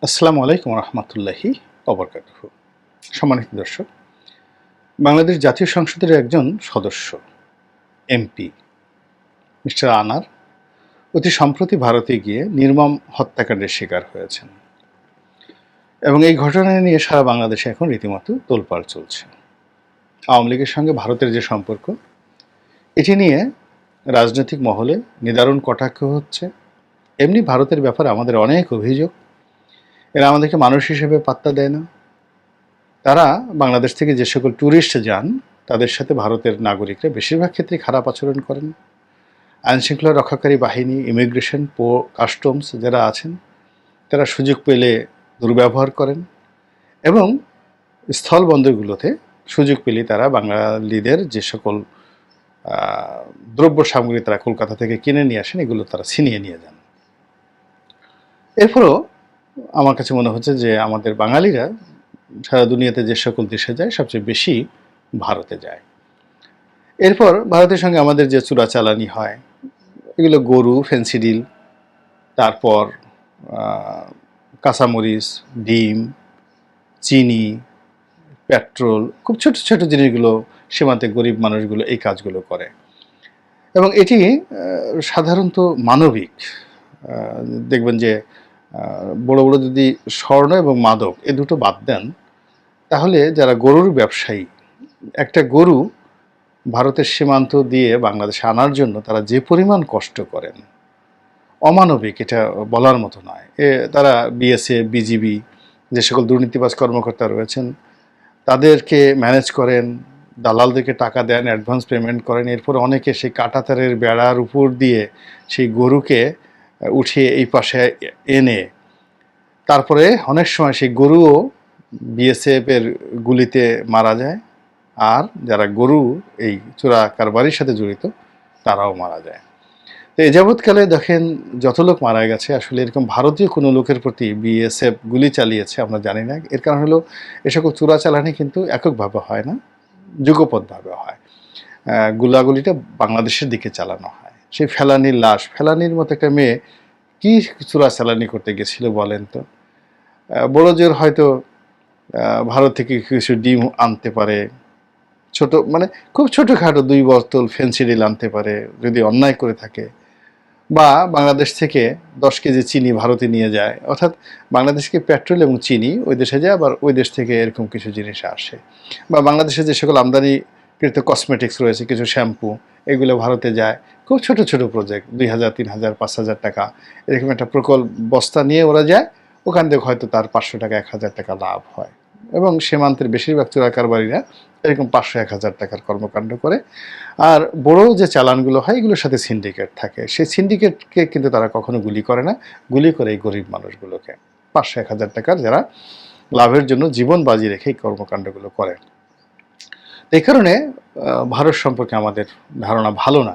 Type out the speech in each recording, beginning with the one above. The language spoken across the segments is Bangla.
আসসালামু আলাইকুম রহমতুল্লাহি অবরকাত সম্মানিত দর্শক, বাংলাদেশ জাতীয় সংসদের একজন সদস্য, এমপি, মিস্টার আনার, অতি সম্প্রতি ভারতে গিয়ে নির্মম হত্যাকাণ্ডের শিকার হয়েছেন এবং এই ঘটনা নিয়ে সারা বাংলাদেশে এখন রীতিমতো তোলপাড় চলছে। আওয়ামী লীগের সঙ্গে ভারতের যে সম্পর্ক, এটি নিয়ে রাজনৈতিক মহলে নিদারুণ কটাক্ষ হচ্ছে। এমনি ভারতের ব্যাপারে আমাদের অনেক অভিযোগ এরা আমাদেরকে মানুষ হিসেবে পাত্তা দেয় না। তারা বাংলাদেশ থেকে যে সকল ট্যুরিস্ট যান, তাদের সাথে ভারতের নাগরিকরা বেশিরভাগ ক্ষেত্রে খারাপ আচরণ করেন। আইনশৃঙ্খলা রক্ষাকারী বাহিনী ইমিগ্রেশন পো কাস্টমস যারা আছেন, তারা সুযোগ পেলে দুর্ব্যবহার করেন এবং স্থল বন্দরগুলোতে সুযোগ পেলে তারা বাঙালিদের যে সকল দ্রব্য সামগ্রী তারা কলকাতা থেকে কিনে নিয়ে আসেন, এগুলো তারা ছিনিয়ে নিয়ে যান। এরপরও আমার কাছে মনে হচ্ছে যে আমাদের বাঙালিরা সারা দুনিয়াতে যে সকল দেশে যায়, সবচেয়ে বেশি ভারতে যায়। এরপর ভারতের সঙ্গে আমাদের যে চোরাচালানি হয়, এগুলো গরু ফেন্সিডিল তারপর কাঁচামরিচ, ডিম, চিনি, পেট্রোল, খুব ছোট ছোট জিনিসগুলো, সীমান্তে গরিব মানুষগুলো এই কাজগুলো করে। এবং এটি সাধারণত মানবিক। দেখবেন যে বড় বড় যদি স্বর্ণ এবং মাদক এ দুটো বাদ দেন, তাহলে যারা গরুর ব্যবসায়ী, একটা গরু ভারতের সীমান্ত দিয়ে বাংলাদেশে আনার জন্য তারা যে পরিমাণ কষ্ট করেন, অমানবিক এটা বলার মতো নয়। এ তারা বিএসএ বিজিবি যে সকল দুর্নীতিবাজ কর্মকর্তা রয়েছেন, তাদেরকে ম্যানেজ করেন, দালালদেরকে টাকা দেন, অ্যাডভান্স পেমেন্ট করেন, এরপর অনেকে সেই কাটাতারের বেড়ার উপর দিয়ে সেই গরুকে উঠিয়ে এই পাশে এনে, তারপরে অনেক সময় সেই গরুও বিএসএফ এর গুলিতে মারা যায়, আর যারা গরু এই চোরা কারবারির সাথে জড়িত, তারাও মারা যায়। তো এ যাবৎকালে দেখেন যত লোক মারা গেছে, আসলে এরকম ভারতীয় কোনো লোকের প্রতি বিএসএফ গুলি চালিয়েছে আমরা জানি না। এর কারণ হলো এ সকল চোরাচালানি কিন্তু এককভাবে হয় না যুগপথভাবে হয়। গুলাগুলিটা বাংলাদেশের দিকে চালানো হয়। সেই ফেলানির লাশ, ফেলানির মতো একটা মেয়ে কি চোরাচালানি করতে গেছিল বলেন তো? বড় জোর হয়তো ভারত থেকে কিছু ডিম আনতে পারে, ছোট মানে খুব ছোটোখাটো দুই বোতল ফেন্সিডিল আনতে পারে, যদি অন্যায় করে থাকে। বা বাংলাদেশ থেকে দশ কেজি চিনি ভারতে নিয়ে যায়, অর্থাৎ বাংলাদেশকে পেট্রোল এবং চিনি, ওই দেশে যায়, আবার ওই দেশ থেকে এরকম কিছু জিনিস আসে। বা বাংলাদেশে যে সকল আমদানিকৃত কসমেটিক্স রয়েছে, কিছু শ্যাম্পু এগুলো ভারতে যায়। খুব ছোট ছোট প্রজেক্ট দুই হাজার, তিন হাজার, পাঁচ হাজার টাকা। এরকম একটা প্রকল্প, বস্তা নিয়ে ওরা যায়, ওখান থেকে হয়তো তার পাঁচশো টাকা, এক হাজার টাকা লাভ হয়। এবং সীমান্তের বেশিরভাগ চোরা কারবারিরা এরকম পাঁচশো, এক হাজার টাকার কর্মকাণ্ড করে। আর বড় যে চালানগুলো হয়, এগুলোর সাথে সিন্ডিকেট থাকে। সেই সিন্ডিকেটকে কিন্তু তারা কখনো গুলি করে না। গুলি করে এই গরিব মানুষগুলোকে। পাঁচশো, এক হাজার টাকার যারা লাভের জন্য জীবন বাজি রেখে এই কর্মকাণ্ডগুলো করে। এই কারণে ভারত সম্পর্কে আমাদের ধারণা ভালো না।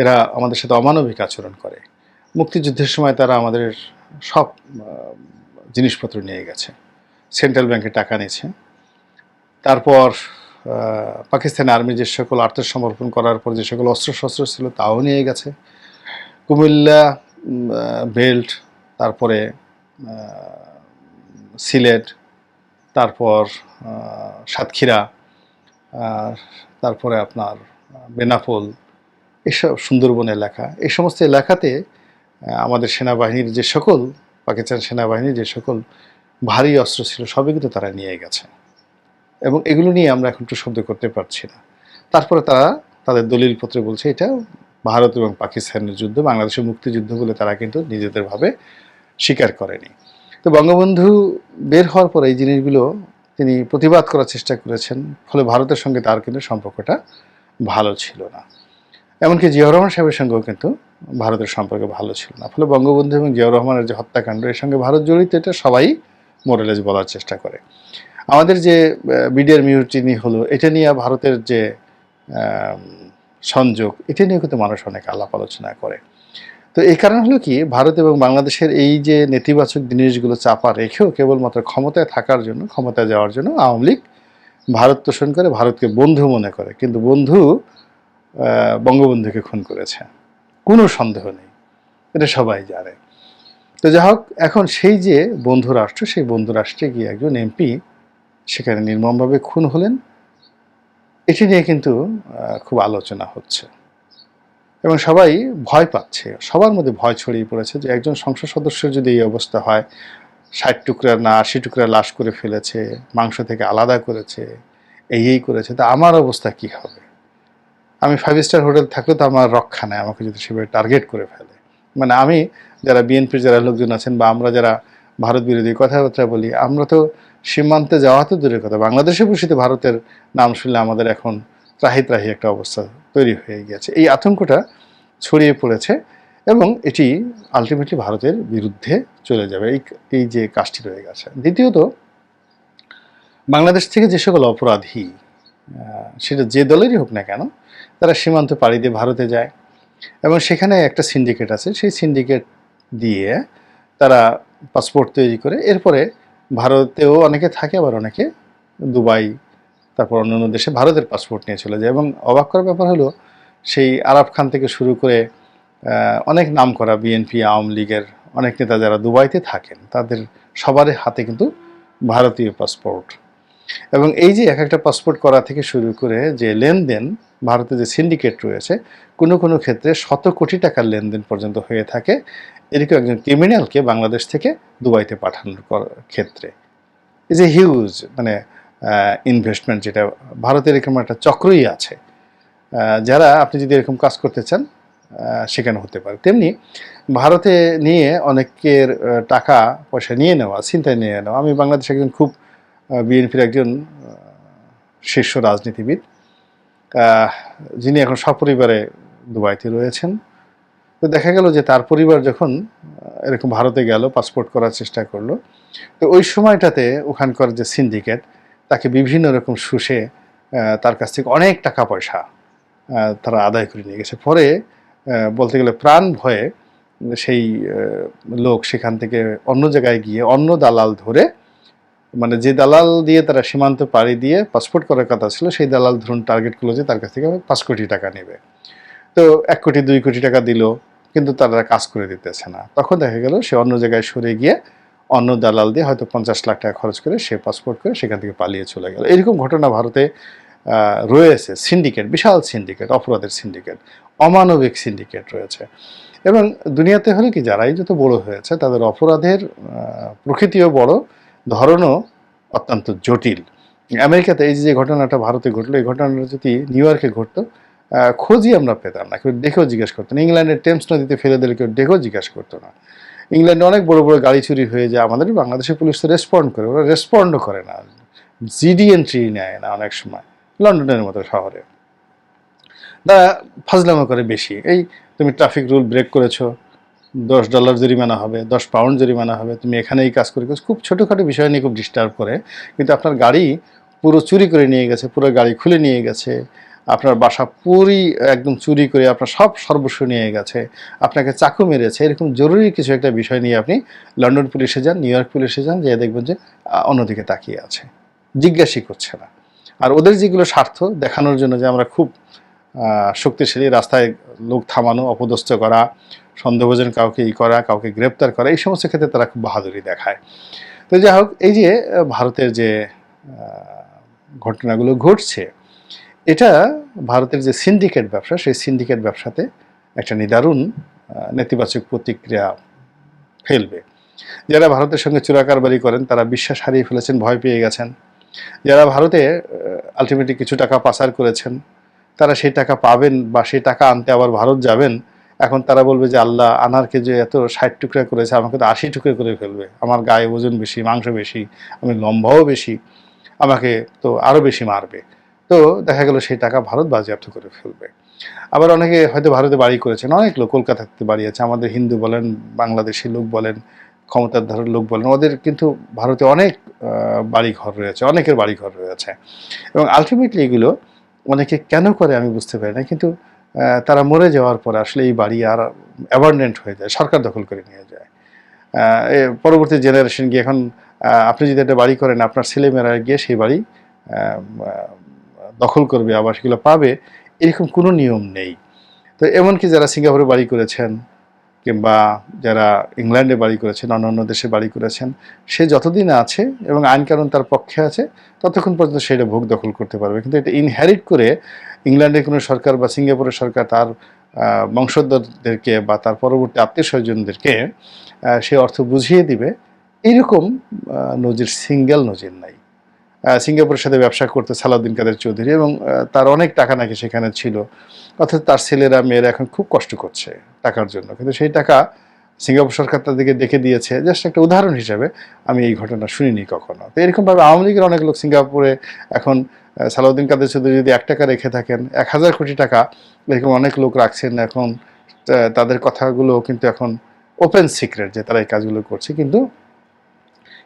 এরা আমাদের সাথে অমানবিক আচরণ করে। মুক্তিযুদ্ধের সময় তারা আমাদের সব জিনিসপত্র নিয়ে গেছে। সেন্ট্রাল ব্যাংকে টাকা নিয়েছে। তারপর পাকিস্তান আর্মি যে সকল আত্মসমর্পণ করার পর যে সকল অস্ত্রশস্ত্র ছিল তাও নিয়ে গেছে। কুমিল্লা বেল্ট, তারপরে সিলেট, তারপর সাতক্ষীরা তারপরে আপনার বেনাপোল, এসব সুন্দরবন এলাকা। এই সমস্ত এলাকাতে আমাদের সেনাবাহিনীর যে সকল, পাকিস্তান সেনাবাহিনীর যে সকল ভারী অস্ত্র ছিল, সবই কিন্তু তারা নিয়ে গেছে। এবং এগুলো নিয়ে আমরা এখন একটু শব্দ করতে পারছি না। তারপরে তারা তাদের দলিলপত্রে বলছে, এটা ভারত এবং পাকিস্তানের যুদ্ধ, বাংলাদেশের মুক্তিযুদ্ধ বলে তারা কিন্তু নিজেদেরভাবে স্বীকার করেনি। তো বঙ্গবন্ধু বের হওয়ার পর এই জিনিসগুলো তিনি প্রতিবাদ করার চেষ্টা করেছেন, ফলে ভারতের সঙ্গে তার কিন্তু সম্পর্কটা ভালো ছিল না। এমনকি জিয়াউর রহমান সাহেবের সঙ্গেও কিন্তু ভারতের সম্পর্ক ভালো ছিল না। ফলে বঙ্গবন্ধু এবং জিয়াউর রহমানের যে হত্যাকাণ্ড, এর সঙ্গে ভারত জড়িত, এটা সবাই মোরালেজ বলার চেষ্টা করে। আমাদের যে বিডিআর মিউটিনি হলো, এটা নিয়ে ভারতের যে সংযোগ, এটা নিয়ে কিন্তু মানুষ অনেক আলাপ আলোচনা করে। তো এই কারণ হলো কি, ভারত এবং বাংলাদেশের এই যে নেতিবাচক জিনিসগুলো চাপা রেখেও কেবলমাত্র ক্ষমতায় থাকার জন্য, ক্ষমতায় যাওয়ার জন্য আওয়ামী লীগ ভারত তোষণ করে ভারতকে বন্ধু মনে করে। কিন্তু বন্ধু বঙ্গবন্ধুকে খুন করেছে। কোনো সন্দেহ নেই। এটা সবাই জানে। তো যাই হোক, এখন সেই যে বন্ধু রাষ্ট্র, সেই বন্ধু রাষ্ট্রে গিয়ে একজন এমপি সেখানে নির্মমভাবে খুন হলেন। এটি নিয়ে কিন্তু খুব আলোচনা হচ্ছে। এবং সবাই ভয় পাচ্ছে। সবার মধ্যে ভয় ছড়িয়ে পড়েছে যে একজন সংসদ সদস্যের যদি এই অবস্থা হয়, ষাট টুকরা না আশি টুকরা লাশ করে ফেলেছে, মাংস থেকে আলাদা করেছে, এই এই করেছে, তা আমার অবস্থা কি হবে? আমি ফাইভ স্টার হোটেল থাকলে তো আমার রক্ষা নেয় আমাকে যদি সেভাবে টার্গেট করে ফেলে। মানে আমি যারা বিএনপির যারা লোকজন আছেন বা আমরা যারা ভারত বিরোধী কথাবার্তা বলি, আমরা তো সীমান্তে যাওয়া তো দূরের কথা। বাংলাদেশে বসিতে ভারতের নাম শুনলে আমাদের এখন ত্রাহি ত্রাহি একটা অবস্থা তৈরি হয়ে গেছে এই আতঙ্কটা ছড়িয়ে পড়েছে এবং এটি আলটিমেটলি ভারতের বিরুদ্ধে চলে যাবে। এই এই যে কাজটি রয়ে গেছে। দ্বিতীয়ত, বাংলাদেশ থেকে যে সকল অপরাধী সেটা যে দলেরই হোক না কেন, তারা সীমান্ত পাড়ি দিয়ে ভারতে যায় এবং সেখানে একটা সিন্ডিকেট আছে। সেই সিন্ডিকেট দিয়ে তারা পাসপোর্ট তৈরি করে। এরপরে ভারতেও অনেকে থাকে, আবার অনেকে দুবাই তারপর অন্যান্য দেশে ভারতের পাসপোর্ট নিয়ে চলে যায়। এবং অবাক করার ব্যাপার হলো, সেই আরাফ খান থেকে শুরু করে অনেক নাম করা বিএনপি আওয়ামী লীগের অনেক নেতা যারা দুবাইতে থাকেন, তাদের সবারই হাতে কিন্তু ভারতীয় পাসপোর্ট এবং এই যে এক একটা পাসপোর্ট করা থেকে শুরু করে যে লেনদেন, ভারতে যে সিন্ডিকেট রয়েছে, কোনো কোনো ক্ষেত্রে শত কোটি টাকার লেনদেন পর্যন্ত হয়ে থাকে। এরকম একজন ক্রিমিনালকে বাংলাদেশ থেকে দুবাইতে পাঠানোর ক্ষেত্রে। এই যে হিউজ মানে ইনভেস্টমেন্ট যেটা ভারতের এরকম একটা চক্রই আছে। যারা আপনি যদি এরকম কাজ করতে চান সেখানে হতে পারে। তেমনি ভারতে নিয়ে অনেকের টাকা পয়সা নিয়ে নেওয়া, চিন্তায় নিয়ে নেওয়া। আমি বাংলাদেশে একজন খুব বিএনপির একজন শীর্ষ রাজনীতিবিদ। যিনি এখন সপরিবারে দুবাইতে রয়েছেন। তো দেখা গেল যে তার পরিবার যখন এরকম ভারতে গেল পাসপোর্ট করার চেষ্টা করল, তো ওই সময়টাতে ওখানকার যে সিন্ডিকেট তাকে বিভিন্ন রকম শুষে তার কাছ থেকে অনেক টাকা পয়সা তারা আদায় করে নিয়ে গেছে। পরে বলতে গেলে প্রাণ ভয়ে সেই লোক সেখান থেকে অন্য জায়গায় গিয়ে অন্য দালাল ধরে মানে যে দালাল দিয়ে তারা সীমান্ত পাড়ি দিয়ে পাসপোর্ট করার কথা ছিল, সেই দালাল ধরুন টার্গেট করল যে তার কাছ থেকে পাঁচ কোটি টাকা নেবে। তো এক কোটি, দুই কোটি টাকা দিল, কিন্তু তারা কাজ করে দিতেছে না। তখন দেখা গেল সে অন্য জায়গায় সরে গিয়ে অন্য দালাল দিয়ে হয়তো পঞ্চাশ লাখ টাকা খরচ করে সে পাসপোর্ট করে সেখান থেকে পালিয়ে চলে গেল। এরকম ঘটনা ভারতে রয়েছে। সিন্ডিকেট, বিশাল সিন্ডিকেট, অপরাধের সিন্ডিকেট, অমানবিক সিন্ডিকেট রয়েছে। এবং দুনিয়াতে হলে কি, যারাই যত বড় হয়েছে, তাদের অপরাধের প্রকৃতিও বড়, ধরনও অত্যন্ত জটিল। আমেরিকাতে এই যে ঘটনাটা ভারতে ঘটলো, এই ঘটনাটা যদি নিউ ইয়র্কে ঘটতো খোঁজই আমরা পেতাম না। কেউ দেখেও জিজ্ঞেস করতো না। ইংল্যান্ডের টেমস নদীতে ফেলে দিলে কেউ দেখেও জিজ্ঞেস করতো না। ইংল্যান্ডে অনেক বড় বড় গাড়ি চুরি হয়ে যায় আমাদের বাংলাদেশের পুলিশ তো রেসপন্ড করে, ওরা রেসপন্ডও করে না। জিডি এন্ট্রি নেয় না অনেক সময়, লন্ডনের মতো শহরে। তারা ফাজলামো করে বেশি। এই তুমি ট্রাফিক রুল ব্রেক করেছ, দশ ডলার জরিমানা হবে, দশ পাউন্ড জরিমানা হবে, তুমি এখানেই কাজ করে খুব ছোটোখাটো বিষয় নিয়ে খুব ডিস্টার্ব করে, কিন্তু আপনার গাড়ি পুরো চুরি করে নিয়ে গেছে, পুরো গাড়ি খুলে নিয়ে গেছে। আপনার বাসা পুরি একদম চুরি করে আপনার সব সর্বস্ব নিয়ে গেছে, আপনাকে চাকু মেরেছে, এরকম জরুরি কিছু একটা বিষয় নিয়ে আপনি লন্ডন পুলিশে যান, নিউ ইয়র্ক পুলিশে যান, যেয়ে দেখবেন যে অন্যদিকে তাকিয়ে আছে। জিজ্ঞাসই করছে না। আর ওদের যেগুলো স্বার্থ দেখানোর জন্য যে আমরা খুব শক্তিশালী রাস্তায় লোক থামানো, অপদস্থ করা, সন্দেহভোজন কাউকে ই করা, কাউকে গ্রেপ্তার করা, এই সমস্ত ক্ষেত্রে তারা খুব বাহাদুরি দেখায়। তো যাই হোক, এই যে, ভারতের যে ঘটনাগুলো ঘটছে এটা ভারতের যে সিন্ডিকেট ব্যবসা, সেই সিন্ডিকেট ব্যবসাতে একটা নিদারুণ নেতিবাচক প্রতিক্রিয়া ফেলবে। যারা ভারতের সঙ্গে চোরাকারবারি করেন, তারা বিশ্বাস হারিয়ে ফেলেছেন, ভয় পেয়ে গেছেন। যারা ভারতে আলটিমেটলি কিছু টাকা পাচার করেছেন, তারা সেই টাকা পাবেন বা সেই টাকা আনতে আবার ভারত যাবেন। এখন তারা বলবে যে, আল্লাহ, আনারকে যে এত ষাট টুকরা করেছে, আমাকে তো আশি টুকরা করে ফেলবে। আমার গায়ে ওজন বেশি, মাংস বেশি, আমি লম্বাও বেশি, আমাকে তো আরও বেশি মারবে। তো দেখা গেল সেই টাকা ভারত বাজেয়াপ্ত করে ফেলবে। আবার অনেকে হয়তো ভারতে বাড়ি করেছেন, অনেক লোক কলকাতাতে বাড়ি আছে, আমাদের হিন্দু বলেন, বাংলাদেশি লোক বলেন, ক্ষমতার ধারের লোক বলেন, ওদের কিন্তু ভারতে অনেক বাড়ি ঘর রয়েছে, অনেকের বাড়ি ঘর রয়েছে। এবং আলটিমেটলি এগুলো অনেকে কেন করে আমি বুঝতে পারি না, কিন্তু তারা মরে যাওয়ার পরে আসলে এই বাড়ি আর অ্যাবান্ডেন্ট হয়ে যায়, সরকার দখল করে নিয়ে যায়। পরবর্তী জেনারেশন গিয়ে এখন আপনি যদি একটা বাড়ি করেন, আপনার ছেলেমেয়েরা গিয়ে সেই বাড়ি দখল করবে, আবার সেগুলো পাবে, এরকম কোনো নিয়ম নেই। তো এমনকি যারা সিঙ্গাপুরে বাড়ি করেছেন কিংবা যারা ইংল্যান্ডে বাড়ি করেছেন, অন্যান্য দেশে বাড়ি করেছেন, সে যতদিন আছে এবং আইন কানুন তার পক্ষে আছে, ততক্ষণ পর্যন্ত সেটা ভোগ দখল করতে পারবে। কিন্তু এটা ইনহেরিট করে ইংল্যান্ডের কোনো সরকার বা সিঙ্গাপুরের সরকার তার বংশধরদেরকে বা তার পরবর্তী আত্মীয় স্বজনদেরকে সে অর্থ বুঝিয়ে দিবে। এইরকম নজির, সিঙ্গেল নজির নাই। সিঙ্গাপুরের সাথে ব্যবসা করতে সালাউদ্দিন কাদের চৌধুরী এবং তার অনেক টাকা নাকি সেখানে ছিল। অর্থাৎ তার ছেলেরা, মেয়েরা এখন খুব কষ্ট করছে টাকার জন্য। কিন্তু সেই টাকা সিঙ্গাপুর সরকার তাদেরকে ডেকে দিয়েছে। জাস্ট একটা উদাহরণ হিসাবে আমি এই ঘটনা শুনিনি কখনো। তো এরকমভাবে আওয়ামী লীগের অনেক লোক সিঙ্গাপুরে এখন সালাউদ্দিন কাদের চৌধুরী যদি এক টাকা রেখে থাকেন, এক হাজার কোটি টাকা এরকম অনেক লোক রাখছেন এখন তাদের কথাগুলো কিন্তু এখন ওপেন সিক্রেট যে তারা এই কাজগুলো করছে। কিন্তু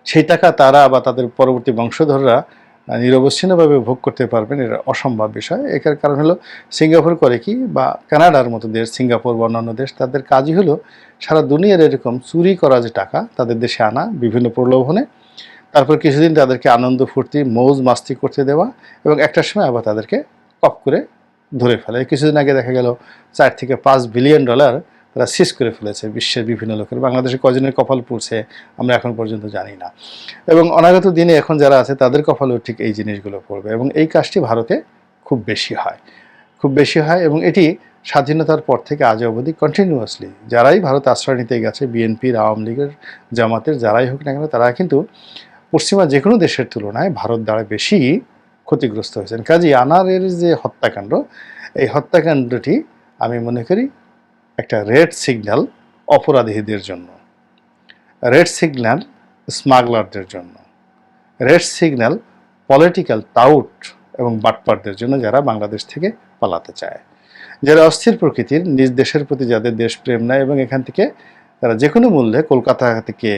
সেই টাকা তারা বা তাদের পরবর্তী বংশধররা নিরবচ্ছিন্নভাবে ভোগ করতে পারবেন, এটা অসম্ভব বিষয়। এটার কারণ হলো সিঙ্গাপুর করে কি বা কানাডার মতো দেশ, সিঙ্গাপুর বা অন্যান্য দেশ, তাদের কাজই হলো সারা দুনিয়ার এরকম চুরি করা যে টাকা তাদের দেশে আনা, বিভিন্ন প্রলোভনে। তারপর কিছুদিন তাদেরকে আনন্দ, ফুর্তি, মৌজ, মাস্তি করতে দেওয়া এবং একটা সময় আবার তাদেরকে কপ করে ধরে ফেলে। কিছুদিন আগে দেখা গেল চার থেকে পাঁচ বিলিয়ন ডলার তারা সিজ করে ফেলেছে বিশ্বের বিভিন্ন লোকের। বাংলাদেশে কজনের কপাল পড়ছে আমরা এখন পর্যন্ত জানি না। এবং অনাগত দিনে এখন যারা আছে, তাদের কপালেও ঠিক এই জিনিসগুলো পড়বে এবং এই কাজটি ভারতে খুব বেশি হয়। খুব বেশি হয় এবং এটি স্বাধীনতার পর থেকে আজ অবধি কন্টিনিউয়াসলি যারাই ভারত আশ্রয় নিতে গেছে বিএনপির আওয়ামী লীগের জামাতের, যারাই হোক না কেন, তারা কিন্তু পশ্চিমা যে কোনো দেশের তুলনায় ভারত দ্বারা বেশি ক্ষতিগ্রস্ত হয়েছেন। কাজী আনারের যে হত্যাকাণ্ড, এই হত্যাকাণ্ডটি আমি মনে করি একটা রেড সিগন্যাল অপরাধীদের জন্য। রেড সিগন্যাল স্মাগলারদের জন্য। রেড সিগন্যাল পলিটিক্যাল টাউট এবং বাটপারদের জন্য যারা বাংলাদেশ থেকে পালাতে চায়। যারা অস্থির প্রকৃতির, নিজ দেশের প্রতি যাদের দেশপ্রেম নাই এবং এখান থেকে তারা যে কোনো মূল্যে কলকাতা থেকে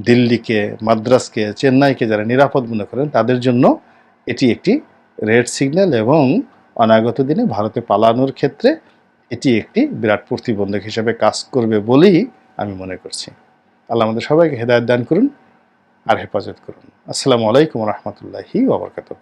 দিল্লিকে, মাদ্রাসকে, চেন্নাইকে যারা নিরাপদ মনে করেন, তাদের জন্য এটি একটি রেড সিগন্যাল এবং অনাগত দিনে ভারতে পালানোর ক্ষেত্রে এটি একটি বিরাট প্রতিবন্ধক হিসেবে কাজ করবে বলেই আমি মনে করছি। আল্লাহ আমাদের সবাইকে হেদায়ত দান করুন আর হেফাজত করুন। আসসালামু আলাইকুম রহমতুল্লাহি ওবরকাতুহ